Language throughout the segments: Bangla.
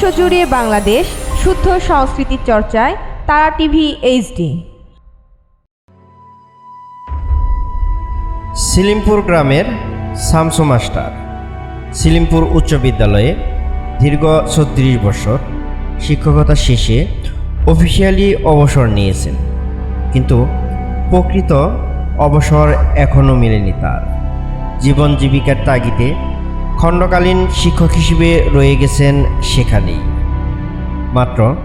বিশ্বজুড়ে বাংলাদেশ শুদ্ধ সংস্কৃতির চর্চায় তারা টিভি এইচডি। সিলিমপুর গ্রামের শামসু মাস্টার, সিলিমপুর উচ্চ বিদ্যালয়ে দীর্ঘ ছত্রিশ বছর শিক্ষকতা শেষে অফিসিয়ালি অবসর নিয়েছেন, কিন্তু প্রকৃত অবসর এখনও মেলেনি তার। জীবন জীবিকার তাগিদে খণ্ডকালীন শিক্ষক হিসেবে রয়ে গেছেন সেখানেই। মাত্র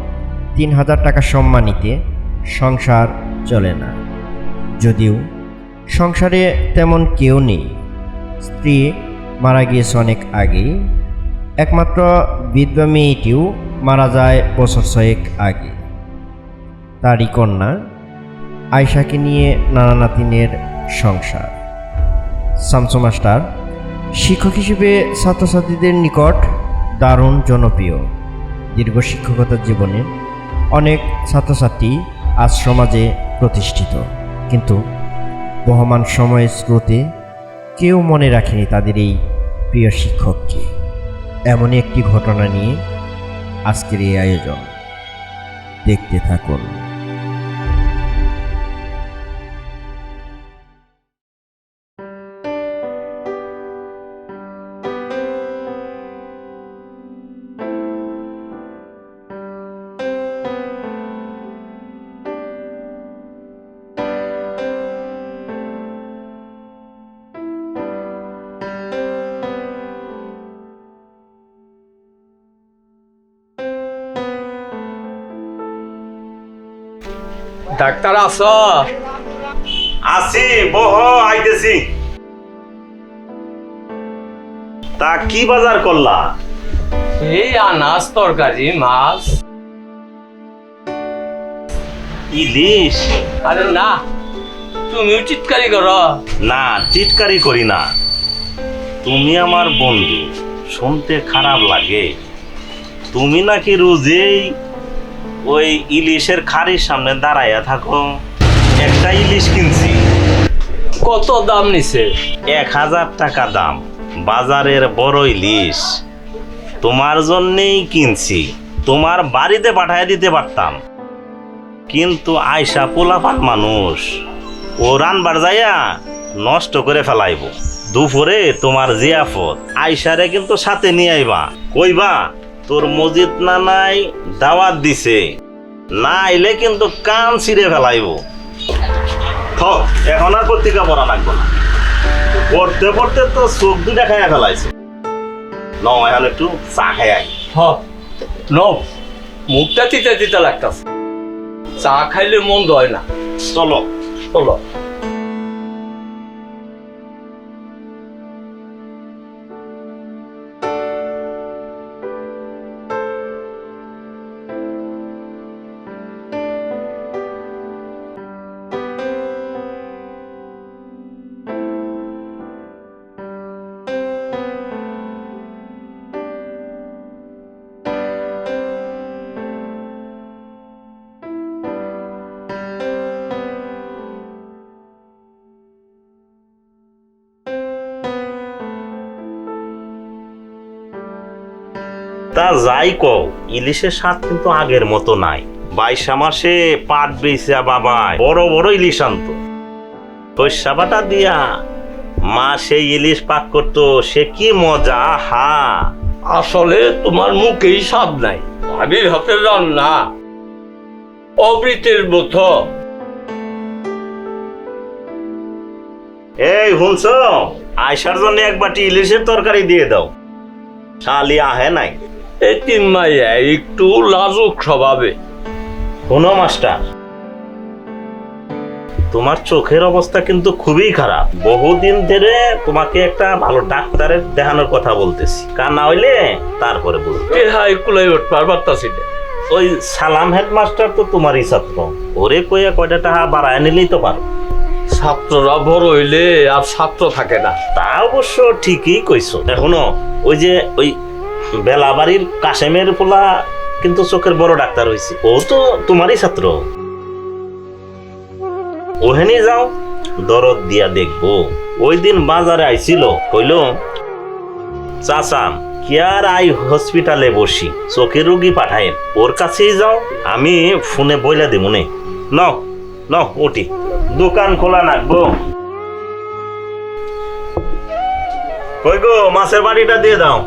তিন হাজার টাকা সম্মানিতে সংসার চলে না। যদিও সংসারে তেমন কেউ নেই। স্ত্রী মারা গিয়েছে অনেক আগেই। একমাত্র বিধবা মেয়েটিও মারা যায় বছর ছয়েক আগে। তারই কন্যা আয়শাকে নিয়ে নানা নাতিনের সংসার। শামসু মাস্টার শিক্ষক হিসেবে ছাত্রছাত্রীদের নিকট দারুণ জনপ্রিয়। দীর্ঘ শিক্ষকতার জীবনে অনেক ছাত্রছাত্রী আজ সমাজে প্রতিষ্ঠিত। কিন্তু বহমান সময়ের স্রোতে কেউ মনে রাখেনি তাদের এই প্রিয় শিক্ষককে। এমনই একটি ঘটনা নিয়ে আজকের এই আয়োজন। দেখতে থাকুন। ডাক্তার আস আছি বহ আইতেছি। তা কি বাজার করলা? এই আনাজ তরকারি মাছ। ইলিশ। আরে না তুমিও চিৎকারি কর। না চিটকারি করি না। তুমি আমার বন্ধু শুনতে খারাপ লাগে। তুমি নাকি রোজেই ওই ইলিশের খাড়ির সামনে দাঁড়াইয়া থাকো। একটা ইলিশ কিনছি। কত দাম নিছে? এক হাজার টাকা দাম। বাজারের বড় ইলিশ। তোমার জন্যেই কিনছি। তোমার বাড়িতে পাঠায় দিতে পারতাম। কিন্তু আয়সা পোলাপান মানুষ। ও রানবার যাইয়া নষ্ট করে ফেলাইব। দুপুরে তোমার জিয়াফত। আয়সারে কিন্তু সাথে নিয়ে আইবা। কইবা তোর মজিদ নানাই দাওয়াত দিছে। না আইলে কিন্তু কান ছিঁড়ে ফেলাইব। থক এখন আর পত্রিকা পড়া লাগবে না। পড়তে পড়তে তো চোখ দুটা খাইয়া ফেলাইছে। ন এখন একটু চা খাই হ নো মুখটা তিতে তিতে লাগতাছে। চা খাইলে মন্দ হয় না। চলো। চলো। তা যাই কও ইলিশের স্বাদ কিন্তু আগের মতো নাই। বাইশা মাসে পাট বেচা বাবাই বড় বড় ইলিশ আনতো। সর্ষাবাটা দিয়া মা সেই ইলিশ পাক করতো সে কি মজা হা আসলে তোমার মুখেই স্বাদ নাই। ভাবির হাতের রান্না। অবৃতের বোধ এই শুনছ? আয়সার জন্য এক বাটি ইলিশের তরকারি দিয়ে দাও। শালি আহে নাই। এই তিন মাইয়া একটু লাজুক স্বভাবে। শোনো মাস্টার। তোমার চোখের অবস্থা কিন্তু খুবই খারাপ। বহুদিন ধরে তোমাকে একটা ভালো ডাক্তারের দেখানোর কথা বলতেছি। কার না হইলে তারপরে বলব। হাই কুলাই উঠবার পারতাছি ওই সালাম হেডমাস্টার তো তোমারই ছাত্র। ওরে কইয়া কয়টা টাকা বাড়ায় নিলেই তো পারো। ছাত্ররা বড় হইলে আর ছাত্র থাকে না। তা অবশ্য ঠিকই কইছো। এখনও ওই যে ওই বেলাবাড়ির কাশেমের পোলা কিন্তু চোখের বড় ডাক্তার হয়েছে ও তো তোমারই ছাত্র। ওহেনি যাও, দরদ দিয়া দেখব। ওই দিন বাজারে আইছিল, কইল, চাচা, কেয়ার আই হসপিটালে বসি? চোখের রুগী পাঠায়েন। ওর কাছেই যাও, আমি ফোনে বইলা দেবো নে। নাও ওটি। দোকান খোলা রাখব কই গো মাছের বাড়িটা দিয়ে দাও।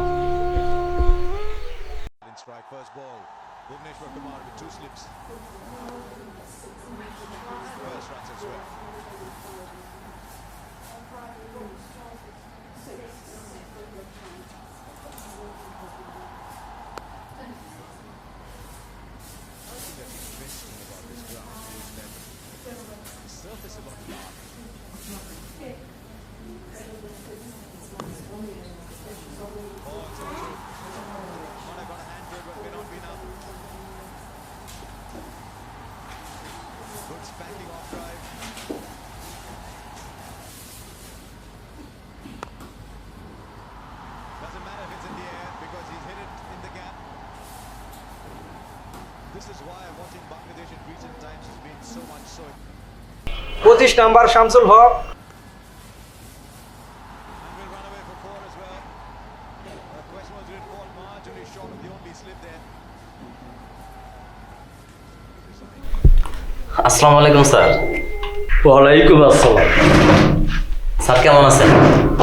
This is why watching Bangladesh in recent times has been so much so. পঁচিশ নাম্বার শামসুল হক? আসসালামু আলাইকুম স্যার। ওয়ালাইকুম আসসালাম। স্যার কেমন আছেন?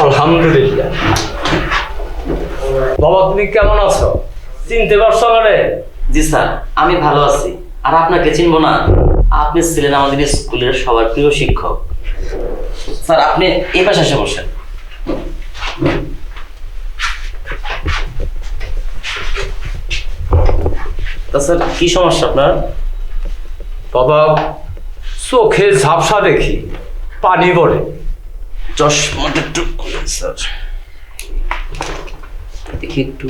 আলহামদুলিল্লাহ। বাবা তুমি কেমন আছো? চিনতে পারছ আমারে জি স্যার আমি ভালো আছি। আর আপনাকে চিনবো না? আপনি ছিলেন আমাদের স্কুলের সবার প্রিয় শিক্ষক। স্যার আপনি এ পাশে এসে বসেন। তা স্যার কি সমস্যা আপনার? বাবা চোখে ঝাপসা দেখি পানি পড়ে। চশমাটা একটু স্যার। দেখি একটু।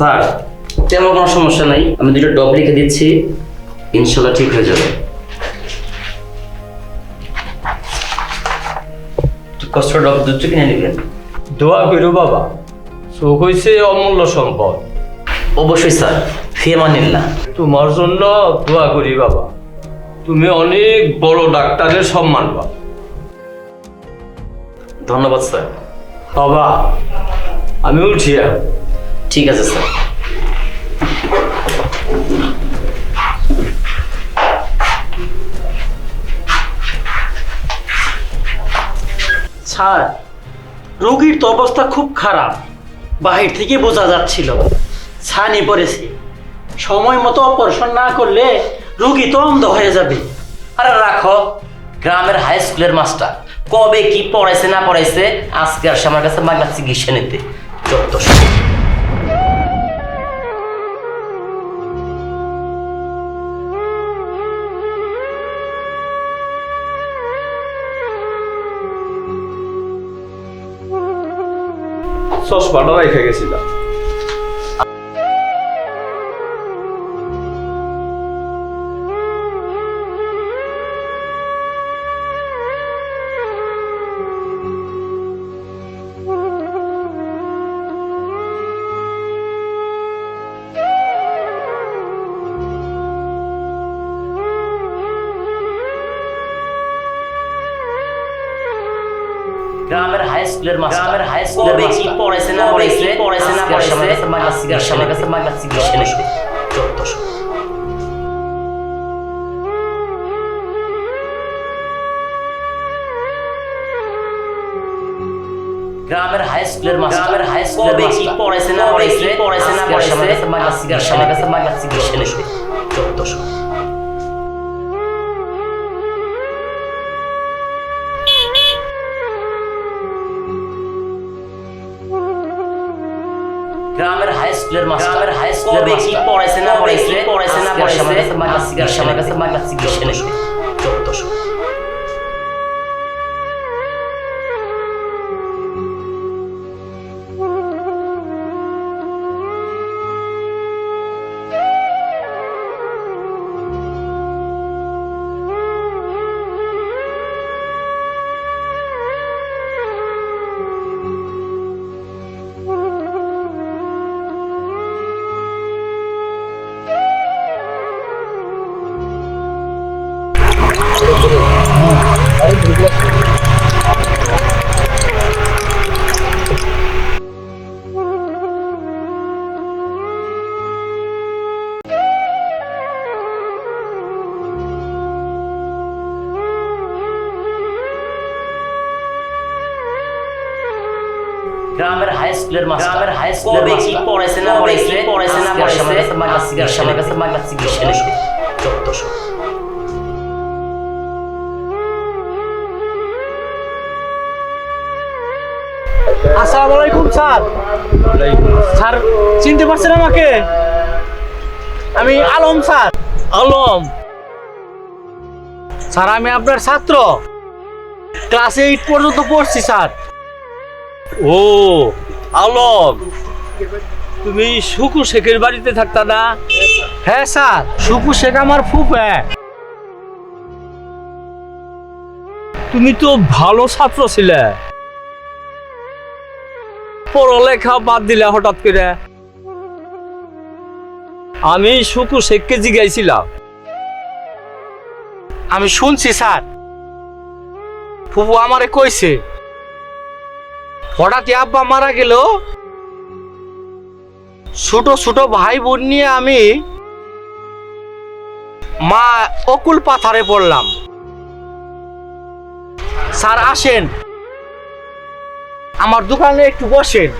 স্যার তেমন কোনো সমস্যা নাই। আমি দুটো ডব লিখে দিচ্ছি ইনশাল্লাহ ঠিক হয়ে যাবে। কষ্ট ডব দুটো কিনে নেবেন। দোয়া করো বাবা। চোখ হয়েছে অমূল্য সম্পদ। অবশ্যই স্যার ফিয়ামানিল্লাহ তোমার জন্য দোয়া করি বাবা। তুমি অনেক বড় ডাক্তারের সম্মান পাও। ধন্যবাদ স্যার। বাবা আমি উঠিয়া ঠিক আছে, স্যার। স্যার, রোগীর তো অবস্থা খুব খারাপ। বাহির থেকে বোঝা যাচ্ছিল, ছানি পড়েছে। সময় মতো অপারেশন না করলে রোগী তো অন্ধ হয়ে যাবে। আরে রাখো, গ্রামের হাই স্কুলের মাস্টার কবে কি পড়াইছে না পড়াইছে, আজকে আসে আমার কাছে বাংলা চিকিৎসা নিতে। যত চশমাটা রেখে গেছিলাম। স্কুলের মাস্টার। গ্রামের হাই স্কুলের কবে কি পড়াইছে না পড়াইছে পড়াইছে না পড়াইছে আমার কাছে বাংলা চিকিৎসা নিতে যত গ্রামের হাই স্কুলের মাস্টার। গ্রামের হাই স্কুলের কি পড়াইছে না পড়াইছে পড়াইছে না পড়াইছে আমার কাছে বাংলা চিকিৎসা নিতে যত গ্রামের হাই স্কুলের মাস্টার গ্রামের হাই স্কুলের কি পড়াইছে না পড়াইছে পড়াইছে না পড়াইছে আমার কাছে আমার কাছে বাংলা চিকিৎসা গ্রামের হাই স্কুলের মাস্টার গ্রামের হাই স্কুলের কি পড়াইছে না পড়াইছে পড়াইছে না পড়াইছে আমার কাছে আমার কাছে সব আসসালামু আলাইকুম স্যার। স্যার চিনতে পারছেন আমাকে? আমি আলম স্যার। আলম। স্যার আমি আপনার ছাত্র। ক্লাস এইট পর্যন্ত পড়ছি স্যার। ও, আলম, তুমি সুকু শেখের বাড়িতে থাকতা না? হ্যাঁ স্যার সুকু শেখ আমার ফুফে। তুমি তো ভালো ছাত্র ছিলে। পড়ালেখা বাদ দিলে হঠাৎ করে। আমি সুকু শেখকে জিগাইছিলাম আমি শুনছি স্যার। ফুফু আমারে কইছে হঠাৎ আব্বা মারা গেল? ছোট ছোট ভাই বোন নিয়ে আমি মা অকুল পাথারে পড়লাম। স্যার, আসেন। আমার দোকানে একটু বসেন।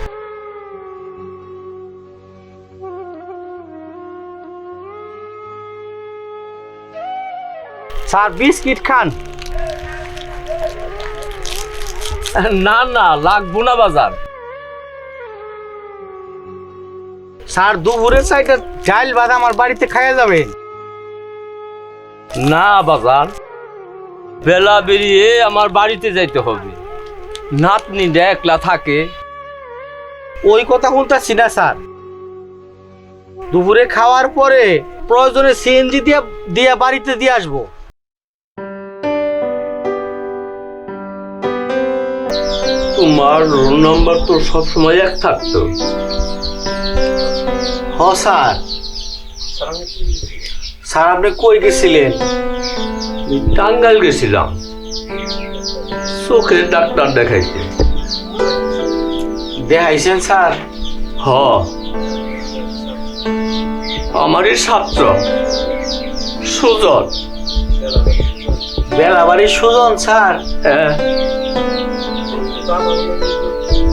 স্যার, বিস্কিট খান। না না লাগবো না বাজার। স্যার দুপুরের সাইডে ডাইল ভাত আমার বাড়িতে খাইয়া যাবে। না বাজার বেলা বেরিয়ে আমার বাড়িতে যাইতে হবে। নাতনি একলা থাকে। ওই কথা শুনতেছি না স্যার। দুপুরে খাওয়ার পরে প্রয়োজনে সিএনজি দিয়ে দিয়ে বাড়িতে দিয়ে আসব। তোমার রোল নাম্বার তো সবসময় এক থাকতো। হ স্যার। স্যার আপনি কই গেছিলেন? টাঙ্গাইল গেছিলাম। চোখের ডাক্তার দেখাইতে দেখাইছেন স্যার? হ আমারই ছাত্র। সুজন। বেলাবাড়ির সুজন স্যার। হ্যাঁ।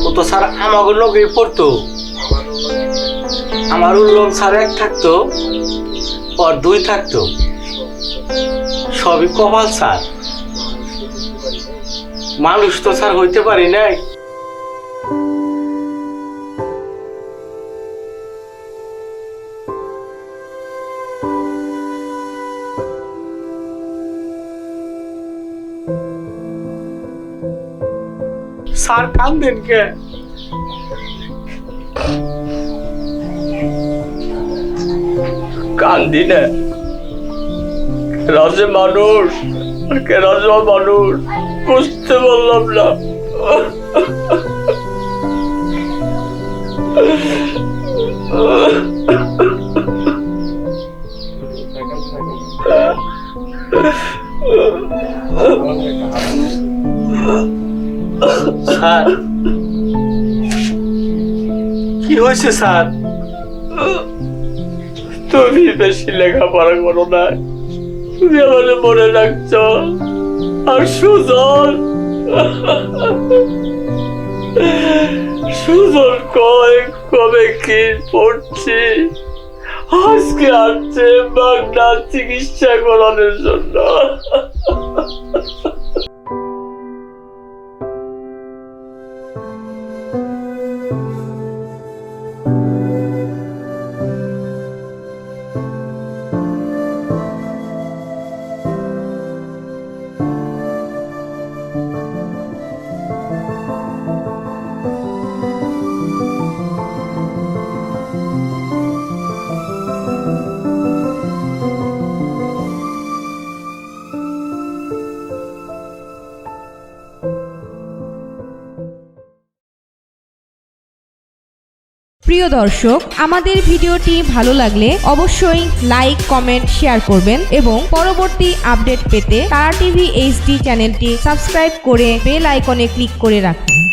ও তো স্যার আমাকে লোকে পড়তো। আমার উল্লম স্যার এক থাকতো আর দুই থাকতো। সবই কপাল স্যার। মানুষ তো স্যার হইতে পারি নাই। স্যার কান্দেন কে? কান্দি না। রাজে মানুষ কে রাজা মানুষ? বুঝতে পারলাম না। স্যার হয়েছে, স্যার। তুমি বেশি লেখাপড়া করো না। তুমি আমাকে মনে রাখছ। আর সুজন। সুজন কয়, কবে কি পড়ছি? আজকে আসছে বাগদা চিকিৎসা করানোর জন্য। প্রিয় দর্শক, আমাদের ভিডিওটি ভালো লাগলে অবশ্যই লাইক, কমেন্ট, শেয়ার করবেন এবং পরবর্তী আপডেট পেতে তারা টিভি এইচডি চ্যানেলটি সাবস্ক্রাইব করে বেল আইকনে ক্লিক করে রাখুন।